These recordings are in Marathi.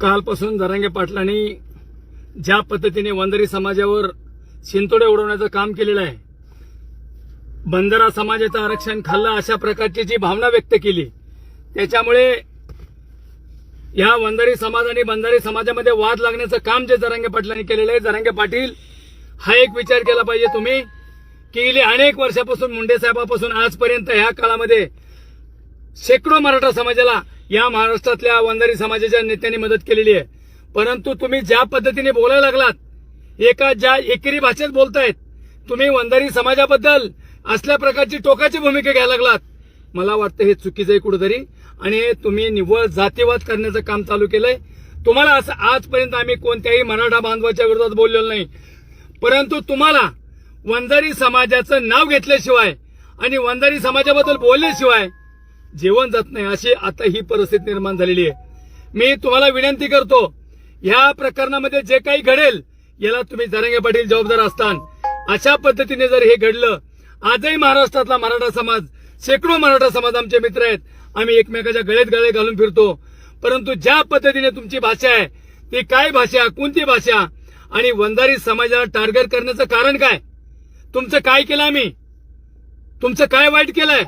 कालपासून जरांगे पाटलांनी ज्या पद्धतीने वंदरी समाजावर शिंतोडे उडवण्याचं काम केलेलं आहे बंजारा समाजाचं आरक्षण खाल्लं अशा प्रकारची जी भावना व्यक्त केली त्याच्यामुळे या वंजारी समाज आणि बंजारी समाजामध्ये वाद लागण्याचं काम जे जरांगे पाटलांनी केलेलं आहे जरांगे पाटील हा एक विचार केला पाहिजे तुम्ही की गेली अनेक वर्षापासून मुंडे साहेबापासून आजपर्यंत ह्या काळामध्ये शेकडो मराठा समाजाला या महाराष्ट्रातल्या वंजारी समाजाच्या नेत्यांनी मदत केलेली आहे. परंतु तुम्ही ज्या पद्धतीने बोलायला लागलात एका ज्या एकेरी भाषेत बोलतायत तुम्ही वंजारी समाजाबद्दल असल्या प्रकारची टोकाची भूमिका घ्यायला लागलात. मला वाटतं हे चुकीचं आहे कुठेतरी आणि तुम्ही निव्वळ जातीवाद करण्याचं काम चालू केलंय. तुम्हाला असं आजपर्यंत आम्ही कोणत्याही मराठा बांधवाच्या विरोधात बोललेलो नाही. परंतु तुम्हाला वंजारी समाजाचं नाव घेतल्याशिवाय आणि वंजारी समाजाबद्दल बोलल्याशिवाय जेवण जात नाही अशी आता ही परिस्थिती निर्माण झालेली आहे. मी तुम्हाला विनंती करतो ह्या प्रकरणामध्ये जे काही घडेल याला तुम्ही जरंगे पाटील जबाबदार असतान. अशा पद्धतीने जर हे घडलं आजही महाराष्ट्रातला मराठा समाज शेकडो मराठा समाज आमचे मित्र आहेत. आम्ही एकमेकाच्या गळेत गळे घालून फिरतो. परंतु ज्या पद्धतीने तुमची भाषा आहे ती काय भाषा कोणती भाषा आणि वंजारी समाजाला टार्गेट करण्याचं कारण काय? तुमचं काय केलं आम्ही? तुमचं काय वाईट केलंय?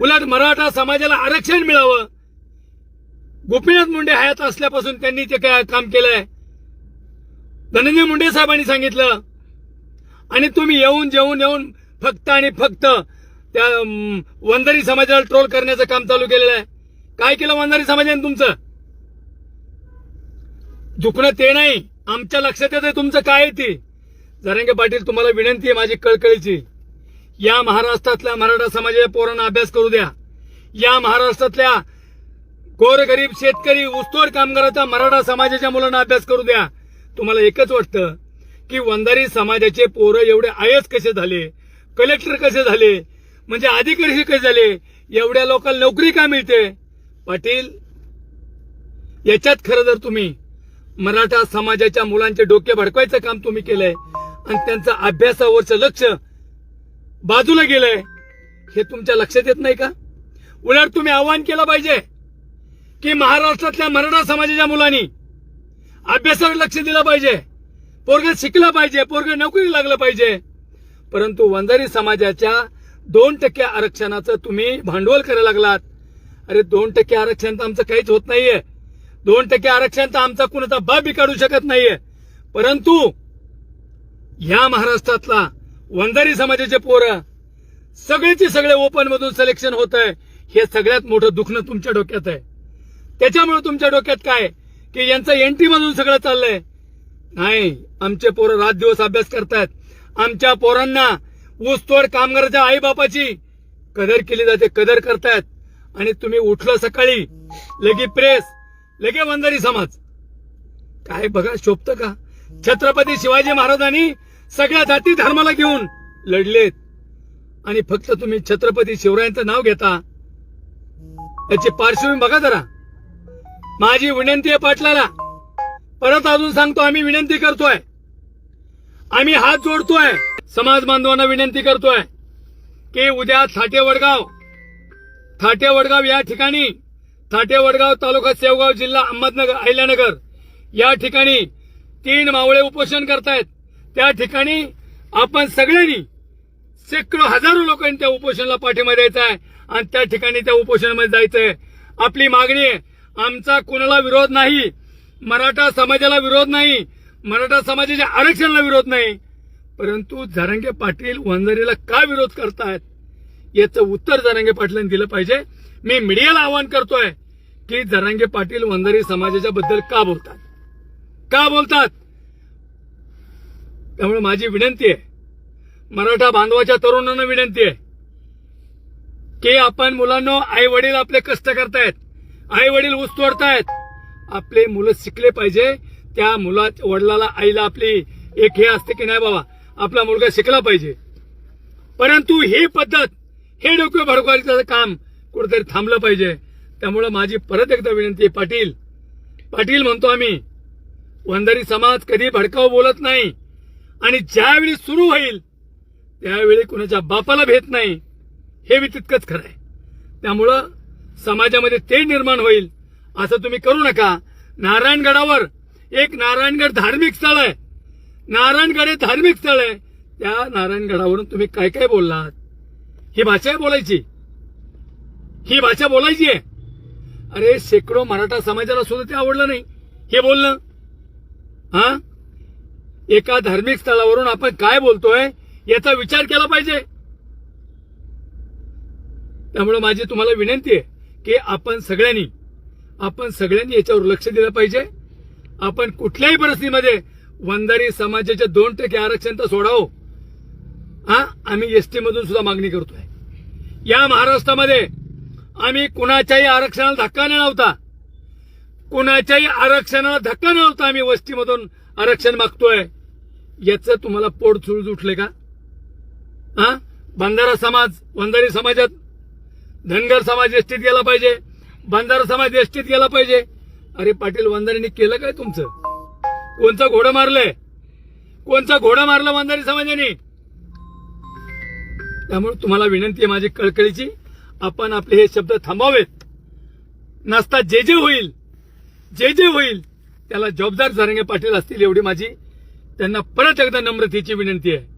उलट मराठा समाजाला आरक्षण मिळावं. गोपीनाथ मुंडे हयात असल्यापासून त्यांनी ते काय काम केलंय? धनंजय मुंडे साहेबांनी सांगितलं. आणि तुम्ही येऊन जेवून येऊन फक्त आणि फक्त त्या वंधारी समाजाला ट्रोल करण्याचं काम चालू केलेलं आहे. काय केलं वंधारी समाजाने तुमचं? दुखणं ते नाही. आमच्या लक्षात येतं तुमचं काय आहे ते. जरांगे पाटील तुम्हाला विनंती आहे माझी कळकळीची. या महाराष्ट्रातल्या मराठा समाजाच्या पोरांना अभ्यास करू द्या. या महाराष्ट्रातल्या गोरगरीब शेतकरी ऊसतोड कामगाराचा मराठा समाजाच्या मुलांना अभ्यास करू द्या. तुम्हाला एकच वाटतं की वंधारी समाजाचे पोरं एवढे आयस कसे झाले कलेक्टर कसे झाले म्हणजे अधिकारी कसे झाले एवढ्या लोकांना नोकरी का मिळते? पाटील याच्यात खरं जर तुम्ही मराठा समाजाच्या मुलांचे डोके भडकवायचं काम तुम्ही केलंय आणि त्यांचं अभ्यासावरचं लक्ष बाजूला गेलंय. हे तुमच्या लक्षात येत नाही का? उलट तुम्ही आव्हान केलं पाहिजे की महाराष्ट्रातल्या मराठा समाजाच्या मुलांनी अभ्यासावर लक्ष दिलं पाहिजे. पोरग शिकलं पाहिजे पोरग नोकरी लागलं पाहिजे. परंतु वंजारी समाजाच्या दोन टक्के आरक्षणाचं तुम्ही भांडवल करायला लागलात. अरे दोन टक्के आरक्षण तर आमचं काहीच होत नाहीये. दोन टक्के आरक्षण तर आमचा कुणाचा बाबी काढू शकत नाहीये. परंतु या महाराष्ट्रातला वंजारी समाजाचे पोरं सगळेचे सगळे ओपन मधून सिलेक्शन होत आहे. हे सगळ्यात मोठं दुखणं तुमच्या डोक्यात आहे. त्याच्यामुळे तुमच्या डोक्यात काय? की यांचं एंट्री मधून सगळं चाललंय. नाही आमचे पोरं रात दिवस अभ्यास करतायत. आमच्या पोरांना ऊसतोड कामगाराच्या आई बापाची कदर केली जाते कदर करतायत. आणि तुम्ही उठलं सकाळी लगे प्रेस लगे वंजारी समाज. काय बघा शोभतं का? छत्रपती शिवाजी महाराजांनी सगळ्या जाती धर्माला घेऊन लढलेत. आणि फक्त तुम्ही छत्रपती शिवरायांचं नाव घेता याची पार्श्वभूमी बघा जरा. माझी विनंती आहे पाटलाला. परत अजून सांगतो आम्ही विनंती करतोय. आम्ही हात जोडतोय. समाज बांधवांना विनंती करतोय की उद्या थाटे वडगाव थाटे वडगाव या ठिकाणी थाटे वडगाव तालुका सेवगाव जिल्हा अहमदनगर अहिल्यानगर या ठिकाणी तीन मावळे उपोषण करतायत. त्या ठिकाणी आपण सगळ्यांनी शेकडो हजारो लोकांनी त्या उपोषणाला पाठिंबा द्यायचा आहे आणि त्या ठिकाणी त्या उपोषणामध्ये जायचंय आपली मागणी आहे आमचा कोणाला विरोध नाही मराठा समाजाला विरोध नाही मराठा समाजाच्या आरक्षणाला विरोध नाही. परंतु झरंगे पाटील वंजारीला का विरोध करतायत? याचं उत्तर जरांगे पाटलांनी दिलं पाहिजे. मी मीडियाला आवाहन करतोय की जरांगे पाटील वंजारी समाजाच्या बद्दल का बोलतात? का बोलतात? त्यामुळे माझी विनंती आहे. मराठा बांधवाच्या तरुणांना विनंती आहे. की आपण मुलांना आई वडील आपले कष्ट करतायत आई वडील ऊस तोडतायत. आपले मुलं शिकले पाहिजे. त्या मुला वडिलाला आईला आपली एक हे असते की नाही बाबा आपला मुलगा शिकला पाहिजे. परंतु ही पद्धत हे डोके भडकवायचं काम कुठेतरी थांबलं पाहिजे. त्यामुळे माझी परत एकदा विनंती आहे पाटील. पाटील म्हणतो आम्ही वंधारी समाज कधी भडकाव बोलत नाही. आणि ज्यावेळी सुरू होईल त्यावेळी कुणाच्या बापाला भेट नाही हे बी तितकंच खरं आहे. त्यामुळं समाजामध्ये ते निर्माण होईल असं तुम्ही करू नका. नारायणगडावर एक नारायणगड धार्मिक स्थळ आहे. नारायणगड हे धार्मिक स्थळ आहे. त्या नारायणगडावरून तुम्ही काय काय बोललात? ही भाषा आहे बोलायची. ही भाषा बोलायची आहे. अरे शेकडो मराठा समाजाला सुद्धा ते आवडलं नाही. हे बोलणं. हा? एका धार्मिक स्थळावरून आपण काय बोलतोय याचा विचार केला पाहिजे. त्यामुळे माझी तुम्हाला विनंती आहे की आपण सगळ्यांनी आपण सगळ्यांनी याच्यावर लक्ष दिलं पाहिजे. आपण कुठल्याही परिस्थितीमध्ये वंधारी समाजाच्या दोन टक्के आरक्षण तर सोडावं. हा आम्ही एसटी मधून सुद्धा मागणी करतोय. या महाराष्ट्रामध्ये आम्ही कुणाच्याही आरक्षणाला धक्का न लावता कुणाच्याही आरक्षणाला धक्का नव्हता आम्ही वस्तीमधून आरक्षण मागतोय. याचं तुम्हाला पोट चुळज उठले का? हा बंधारा समाज बंधारी समाजात धनगर समाज एसटीत गेला पाहिजे. बंधारा समाज एसटीत गेला पाहिजे. अरे पाटील वंधारीने केलं काय तुमचं? कोणचं घोडं मारलंय? कोणचा घोडा मारलं वंधारी समाजाने? त्यामुळे तुम्हाला विनंती आहे माझी कळकळीची आपण आपले हे शब्द थांबावेत. नसता जे जे होईल जे जे होईल त्याला जबाबदार झरंगे पाटील असतील एवढी माझी त्यांना परत एकदा नम्रतेची विनंती आहे.